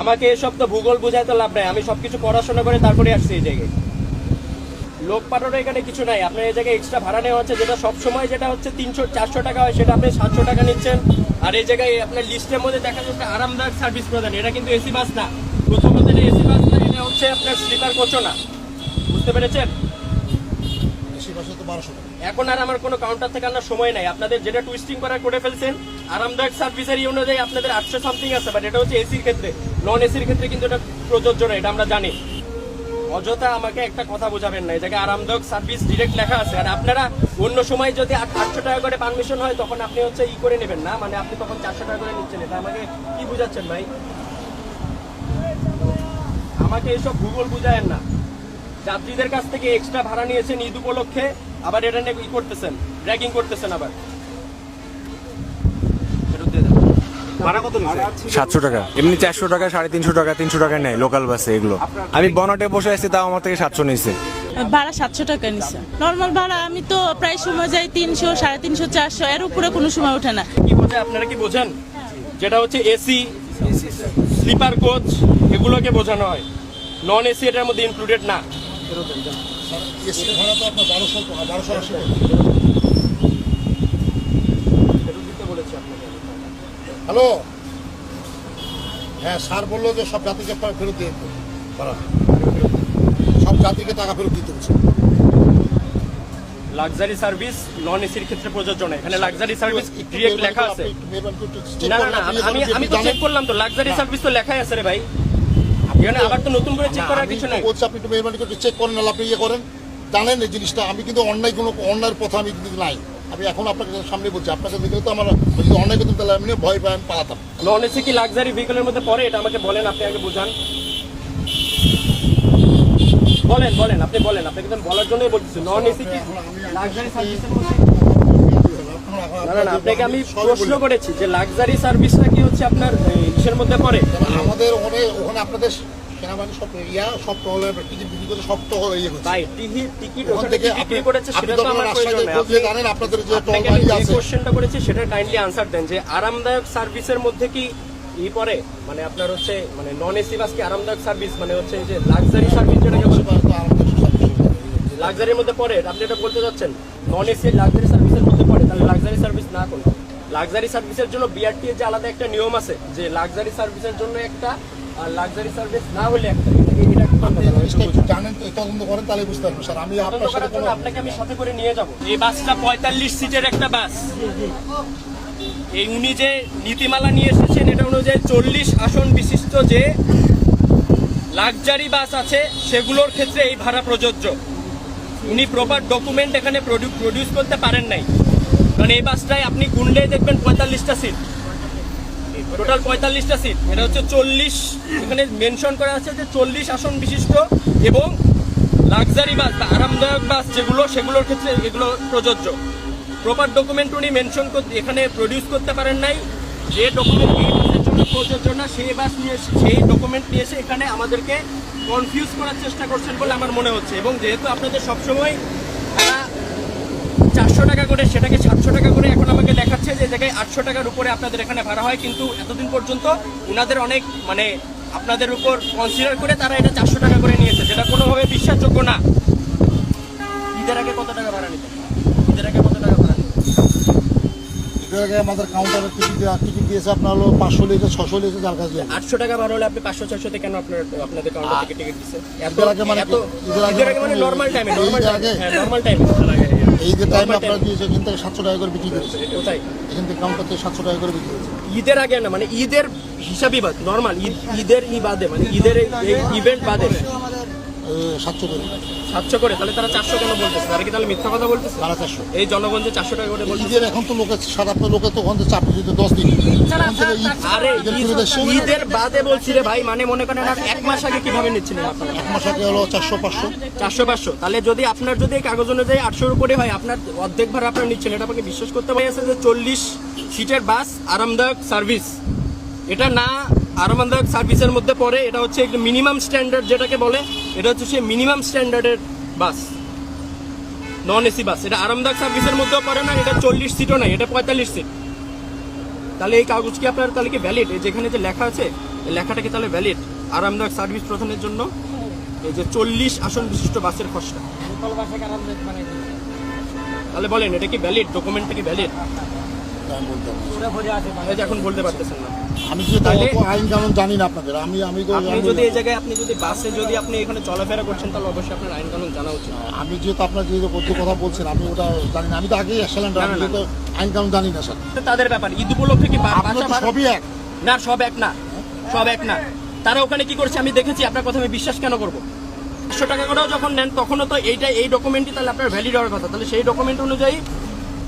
আমাকে এসব তো ভূগোল বোঝায় তো লাভ নাই। আমি সবকিছু পড়াশোনা করে তারপরে আসছি এই জায়গায়। লোক পাঠানোর এখানে কিছু নাই। আপনার এই জায়গায় এক্সট্রা ভাড়া নেওয়া হচ্ছে, যেটা সব সময় যেটা হচ্ছে তিনশো, চারশো টাকা হয়, সেটা আপনি সাতশো টাকা নিচ্ছেন। আর এই জায়গায় আপনার লিস্টের মধ্যে দেখা যাচ্ছে আরামদায়ক সার্ভিস প্রদান। এটা কিন্তু এসি বাস না। প্রথমত এসি বাস না, এটা হচ্ছে আপনার স্লিপার কোচও না। বুঝতে পেরেছেন? এখন আর আমার কোনো কাউন্টার থেকে আনার সময় নাই। আপনাদের যেটা টুইস্টিং করার করে ফেলছেন, আরামদায়ক সার্ভিসের এই অনুযায়ী আপনাদের আটশো সামথিং আছে বাট এটা হচ্ছে এসির ক্ষেত্রে। নন এসির ক্ষেত্রে কিন্তু এটা প্রযোজ্য না, এটা আমরা জানি। অযথা আমাকে একটা কথা বোঝাবেন না, এই আরামদায়ক সার্ভিস ডিরেক্ট লেখা আছে। আর আপনারা অন্য সময় যদি আটশো টাকা করে পারমিশন হয়, তখন আপনি হচ্ছে ই করে নেবেন না মানে আপনি তখন চারশো টাকা করে নিচ্ছেন। এটা আমাকে কি বুঝাচ্ছেন ভাই? আমাকে এসব ভূগোল বুঝায়েন না। যাত্রীদের কাছ থেকে এক্সট্রা ভাড়া নিয়েছেন ঈদ উপলক্ষে আবার এটা নিয়ে ই করতেছেন র্যাগিং করতেছেন আবার। সাতশো টাকা। এমনি চারশো টাকা সাড়ে তিনশো টাকা তিনশো টাকা নেয় লোকাল বাসে এগুলো। আমি বনটে বসে আছি তাও আমার থেকে সাতশো নিয়েছে ভাড়া সাতশো টাকা নিছে। নর্মাল ভাড়া আমি তো প্রায় সময় যাই তিনশো সাড়ে তিনশো চারশো এর উপরে কোনো সময় ওঠে না। কি বোঝে আপনারা কি বোঝেন? যেটা হচ্ছে এসি স্লিপার কোচ এগুলোকে বোঝানো হয়। নন এসি এটার মধ্যে ইনক্লুডেড না। এসি ভাড়া তো আপনার বারোশো বারোশো আশি ফেরত দিতে বলেছে আপনাকে। হ্যালো হ্যাঁ স্যার বলল যে সব জাতিকে ফেরত দিয়ে ভাড়া সব জাতিকে টাকা ফেরত দিতে হচ্ছে লাক্সারি সার্ভিস নন এসির ক্ষেত্রে প্রযোজ্য না। এখানে লাক্সারি সার্ভিস ডিরেক্ট লেখা আছে। না না না আমি আমি তো চেক করলাম তো। লাক্সারি সার্ভিস তো লেখাই আছে রে ভাই। এখানে আবার তো নতুন করে চেক করার কিছু নাই। বলছি আপনি একটু মেহরবানি করে চেক করেন না আপনি ইয়ে করেন। জানেন এই জিনিসটা আমি কিন্তু অন্যায় কোনো অন্যায়ের পথে আমি কিন্তু নাই। আমি এখন আপনাকে সামনে বলছি আপনাকে দেখলে তো আমার যদি অন্যায় করতাম তাহলে আমি ভয় পাই আমি পালাতাম। নন এসি কি লাক্সারি ভেহিকলের মধ্যে পড়ে এটা আমাকে বলেন আপনি আগে বুঝান। বলেন বলেন আপনি বলেন আপনাকে তো বলার জন্যই নন এসি কি লাক্সারি সার্ভিসের মধ্যে না না না আপনাকে আমি প্রশ্ন করেছি যে লাক্সারি সার্ভিসটা কি হচ্ছে আপনার ইসের মধ্যে পড়ে? আমাদের ওখানে ওখানে আপনাদের সেনাবাহিনী সব ইয়া সব টহলে টিকিট বিক্রি করে সব টহল ইয়ে করছে ভাই টিকিট টিকিট ওখান থেকে থেকে বিক্রি করেছে সেটা তো তো আমার প্রয়োজন। রাস্তায় নেই খোঁজ নিয়ে আপনি- জানেন আপনাদের যে আপনাকে আমি আছে। কোশ্চেনটা করেছি সেটা কাইন্ডলি আনসার দেন যে আরামদায়ক সার্ভিসের মধ্যে কি ই পড়ে? মানে আপনার হচ্ছে মানে নন এসি বাস কি আরামদায়ক সার্ভিস মানে হচ্ছে যে লাক্সারি সার্ভিস যেটাকে বলে লাক্সারির মধ্যে পড়ে আপনি এটা বলতে যাচ্ছেন নন এসি লাক্সারি সার্ভিসের মধ্যে পড়ে তাহলে লাক্সারি সার্ভিস না করুন। লাক্সারি সার্ভিসের জন্য বিআরটি যে আলাদা একটা নিয়ম আছে যে লাক্সারি সার্ভিসের জন্য একটা লাক্সারি সার্ভিস না হলে একটা। জানেন তো তদন্ত করেন তাহলে বুঝতে পারবেন স্যার। আমি আপনার সাথে আপনাকে আমি সাথে করে নিয়ে যাব। এই বাসটা পঁয়তাল্লিশ সিটের একটা বাস। এই উনি যে নীতিমালা নিয়ে এসেছেন এটা অনুযায়ী চল্লিশ আসন বিশিষ্ট যে লাক্সারি বাস আছে সেগুলোর ক্ষেত্রে এই ভাড়া প্রযোজ্য। উনি প্রপার ডকুমেন্ট এখানে প্রডিউস করতে পারেন নাই। কারণ এই বাসটায় আপনি গুনলে দেখবেন পঁয়তাল্লিশটা সিট টোটাল পঁয়তাল্লিশটা সিট এটা হচ্ছে চল্লিশ। এখানে মেনশন করা আছে যে চল্লিশ আসন বিশিষ্ট এবং লাক্সারি বাস বা আরামদায়ক বাস যেগুলো, সেগুলোর ক্ষেত্রে এগুলো প্রযোজ্য। প্রপার ডকুমেন্ট উনি মেনশন এখানে প্রডিউস করতে পারেন নাই। যে ডকুমেন্ট এই বাসের জন্য প্রযোজ্য না, সেই বাস নিয়ে এসে- সেই ডকুমেন্ট নিয়ে এসে এখানে আমাদেরকে কনফিউজ করার চেষ্টা করছেন বলে আমার মনে হচ্ছে। এবং যেহেতু আপনাদের সবসময় চারশো টাকা করে সেটাকে সাতশো টাকা করে এখন আমাকে দেখাচ্ছে যে জায়গায় আটশো টাকার উপরে আপনাদের এখানে ভাড়া হয় কিন্তু এতদিন পর্যন্ত ওনাদের অনেক মানে আপনাদের উপর কনসিডার করে তারা এটা চারশো টাকা করে নিয়েছে যেটা কোনোভাবে বিশ্বাসযোগ্য না। ঈদের আগে কত টাকা ভাড়া নিতে ঈদের আগে কত টাকা ভাড়া আগে আমাদের কাউন্টারে টিকিট টিকিট দিয়েছে আপনার হলো পাঁচশো ছশো লিয়েছে যার কাছে আটশো টাকা ভাড়া হলে আপনি পাঁচশো ছশোতে কেন আপনার আপনাদের কাউন্টার থেকে টিকিট দিচ্ছে ঈদের আগে মানে ঈদের আগে মানে নর্মাল টাইমে নর্মাল আগে? নর্মাল টাইমে এই যে টাইম আপনারা দিয়েছে এখান থেকে সাতশো টাকা করে বিক্রি করেছে কোথায়? এখান থেকে কাউন্টার থেকে সাতশো টাকা করে বিক্রি করেছে ঈদের আগে না মানে ঈদের হিসাবই বাদ নর্মাল ঈদ ঈদের ই বাদে মানে ঈদের ইভেন্ট বাদে। সাতশো করে। সাতশো করে? তাহলে তারা চারশো কেন বলতেছে? তারা কি তাহলে মিথ্যা কথা বলতেছে? সাড়ে চারশো। এই জনগণ যে চারশো টাকা করে ঈদের এখন তো লোকের সারা আপনার লোকের তো ওখান থেকে চাপ দিতে দশ দিন। আরে ঈদের বাদে বলছি রে ভাই মানে মনে করেন এক মাস আগে কীভাবে নিচ্ছিলেন আপনারা এক মাস আগে হলো চারশো পাঁচশো। চারশো পাঁচশো। তাহলে যদি আপনার যদি এই কাগজ অনুযায়ী আটশোর উপরে হয় আপনার অর্ধেক ভাড়া আপনার নিচ্ছেন। এটা আপনাকে বিশ্বাস করতে পারি আছে যে চল্লিশ সিটের বাস আরামদায়ক সার্ভিস। এটা না আরামদায়ক সার্ভিসের মধ্যে পড়ে এটা হচ্ছে একটু মিনিমাম স্ট্যান্ডার্ড যেটাকে বলে এটা হচ্ছে সে মিনিমাম স্ট্যান্ডার্ডের বাস। Non AC bus. এটা আরামদায়ক সার্ভিসের মধ্যেও পড়ে না এটা চল্লিশ সিটও নাই এটা পঁয়তাল্লিশ সিট তাহলে এই কাগজ কি আপনার তাহলে কি ভ্যালিড যেখানে যে লেখা আছে এই লেখাটা কি তাহলে ভ্যালিড আরামদায়ক সার্ভিস প্রদানের জন্য? এই যে চল্লিশ আসন বিশিষ্ট বাসের খসড়া। তাহলে বলেন এটা কি ভ্যালিড ডকুমেন্টটা কি ভ্যালিড আমি বলতে পারব না। এই যে এখন বলতে পারতেছেন না। আমি অত আইন কানুন জানি না আপনাদের আমি আমি তো আপনি যদি এই জায়গায় আপনি যদি বাসে যদি আপনি এখানে চলাফেরা করছেন তাহলে অবশ্যই আপনার আইন কানুন জানা উচিত। আমি যেহেতু আপনার যেহেতু যে কথা বলছেন আমি ওটা জানি না। আমি তো আগেই আমি যেহেতু আইন কানুন জানি না স্যার। তাদের ব্যাপার। ঈদ উপলক্ষে কি সবই এক। না সব এক না। সব এক না। তারা ওখানে কি করছে আমি দেখেছি আপনার কথা আমি বিশ্বাস কেন করব? একশো টাকা করেও যখন নেন তখনও তো এইটা এই ডকুমেন্টই তাহলে আপনার ভ্যালিড হওয়ার কথা। তাহলে সেই ডকুমেন্ট অনুযায়ী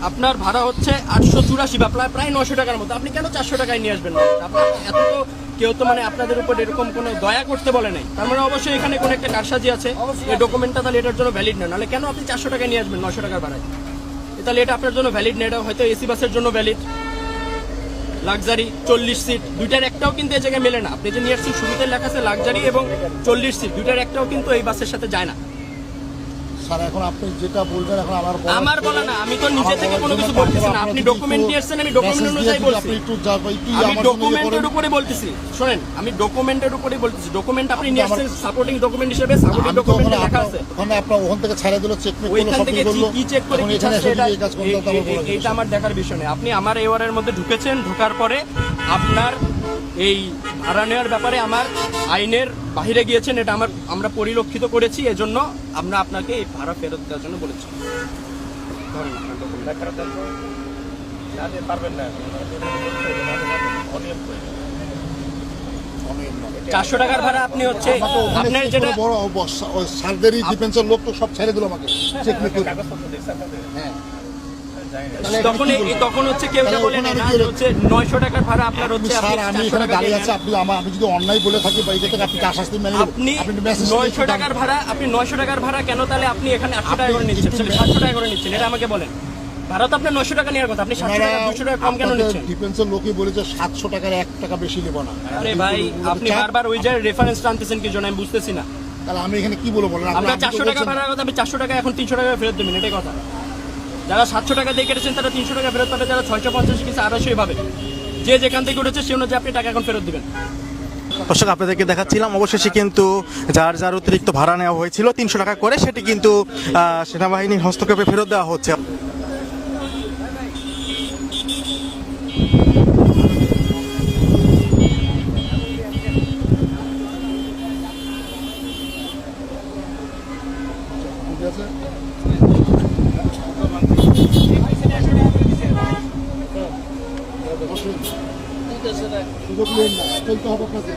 আপনার ভাড়া হচ্ছে আটশো চুরাশি বা প্রায় প্রায় নশো টাকার মতো। আপনি কেন চারশো টাকায় নিয়ে আসবেন? আপনার এত তো কেউ তো মানে আপনাদের উপর এরকম কোনো দয়া করতে বলে নাই। তার মানে অবশ্যই এখানে কোনো একটা কারসাজি আছে। এই ডকুমেন্টটা তাহলে এটার জন্য ভ্যালিড না। নাহলে কেন আপনি চারশো টাকায় নিয়ে আসবেন নশো টাকার ভাড়ায়? তাহলে এটা আপনার জন্য ভ্যালিড না এটা হয়তো এসি বাসের জন্য ভ্যালিড লাক্সারি চল্লিশ সিট দুইটার একটাও কিন্তু এই জায়গায় মেলে না। আপনি যে নিয়ে আসছেন শুরুতে লেখা আছে লাক্সারি এবং চল্লিশ সিট দুইটার একটাও কিন্তু এই বাসের সাথে যায় না। স্যার এখন আপনি যেটা বলবেন এখন আমার আমার বলা না আমি তো নিজে থেকে কোনো কিছু বলতেছি না। আপনি ডকুমেন্ট নিয়ে এসেছেন আমি ডকুমেন্ট অনুযায়ী বলছি। আপনি একটু যা- একটু আমি জন্য ইয়ে ডকুমেন্টের উপরে বলতেছি। শোনেন আমি ডকুমেন্টের উপরে বলতেছি। ডকুমেন্ট আপনি নিয়ে আসছেন সাপোর্টিং ডকুমেন্ট হিসেবে সাপোর্টিং ডকুমেন্টে লেখা আছে। ওখানে আপনার ওখান থেকে ছাড়া দিল চেক মেক করল সব করল। কি চেক করে কি ছাড়ছে এটা এইটা আমার দেখার বিষয় নেই। আপনি আমার এওয়ারের মধ্যে ঢুকেছেন ঢোকার পরে আপনার এই ভাড়া নেওয়ার ব্যাপারে আমার আইনের বাহিরে গিয়েছেন এটা আমার আমরা পরিলক্ষিত করেছি এজন্য আমরা আপনাকে এই ভাড়া ফেরত দেওয়ার জন্য বলেছি। চারশো টাকার ভাড়া আপনি হচ্ছে আপনার যেটা বড় ওই সার্জারি ডিফেন্সের লোক তো সব ছেড়ে দিল আমাকে। চেক হ্যাঁ। তখন এই- বলব? তখন হচ্ছে কেউ বলে না হচ্ছে নয়শো টাকার ভাড়া আপনার হচ্ছে স্যার আমি এখানে দাঁড়িয়ে আছি আপনি আমার আমি যদি অন্যায় বলে থাকি বা আপনি যা শাস্তি মেনে আপনি নয়শো টাকার ভাড়া আপনি নয়শো টাকার ভাড়া কেন তাহলে আপনি এখানে আটশো টাকা করে নিচ্ছেন? সাতশো টাকা করে নিচ্ছেন এটা আমাকে বলেন। ভাড়া তো আপনার নয়শো টাকা নেওয়ার কথা আপনি সাতশো টাকা দুশো টাকা কম কেন নিচ্ছেন? ডিফেন্সের লোকই বলেছে সাতশো টাকার এক টাকা বেশি নেব না। আরে ভাই আপনি বারবার ওই যে রেফারেন্স টানতেছেন কি জন্য আমি বুঝতেছি না। তাহলে আমি এখানে কি বলব? বলেন চারশো টাকা ভাড়ার কথা আপনি চারশো টাকা এখন তিনশো টাকা ফেরত দেবেন এটাই কথা। যারা সাতশো টাকা দিয়ে কেটেছেন, তারা তিনশো টাকা ফেরত পাবে, যারা ছয়শো পঞ্চাশ কিছু আড়াইশোই পাবে যে যেখান থেকে উঠেছে, সে অনুযায়ী আপনি টাকা এখন ফেরত দিবেন। দর্শক, আপনাদেরকে দেখাচ্ছিলাম, অবশেষে কিন্তু যার যার অতিরিক্ত ভাড়া নেওয়া হয়েছিল, তিনশো টাকা করে সেটি কিন্তু সেনাবাহিনীর হস্তক্ষেপে ফেরত দেওয়া হচ্ছে। ঠিক আছে সুযোগ নেন না চলতে হবে আপনাদের।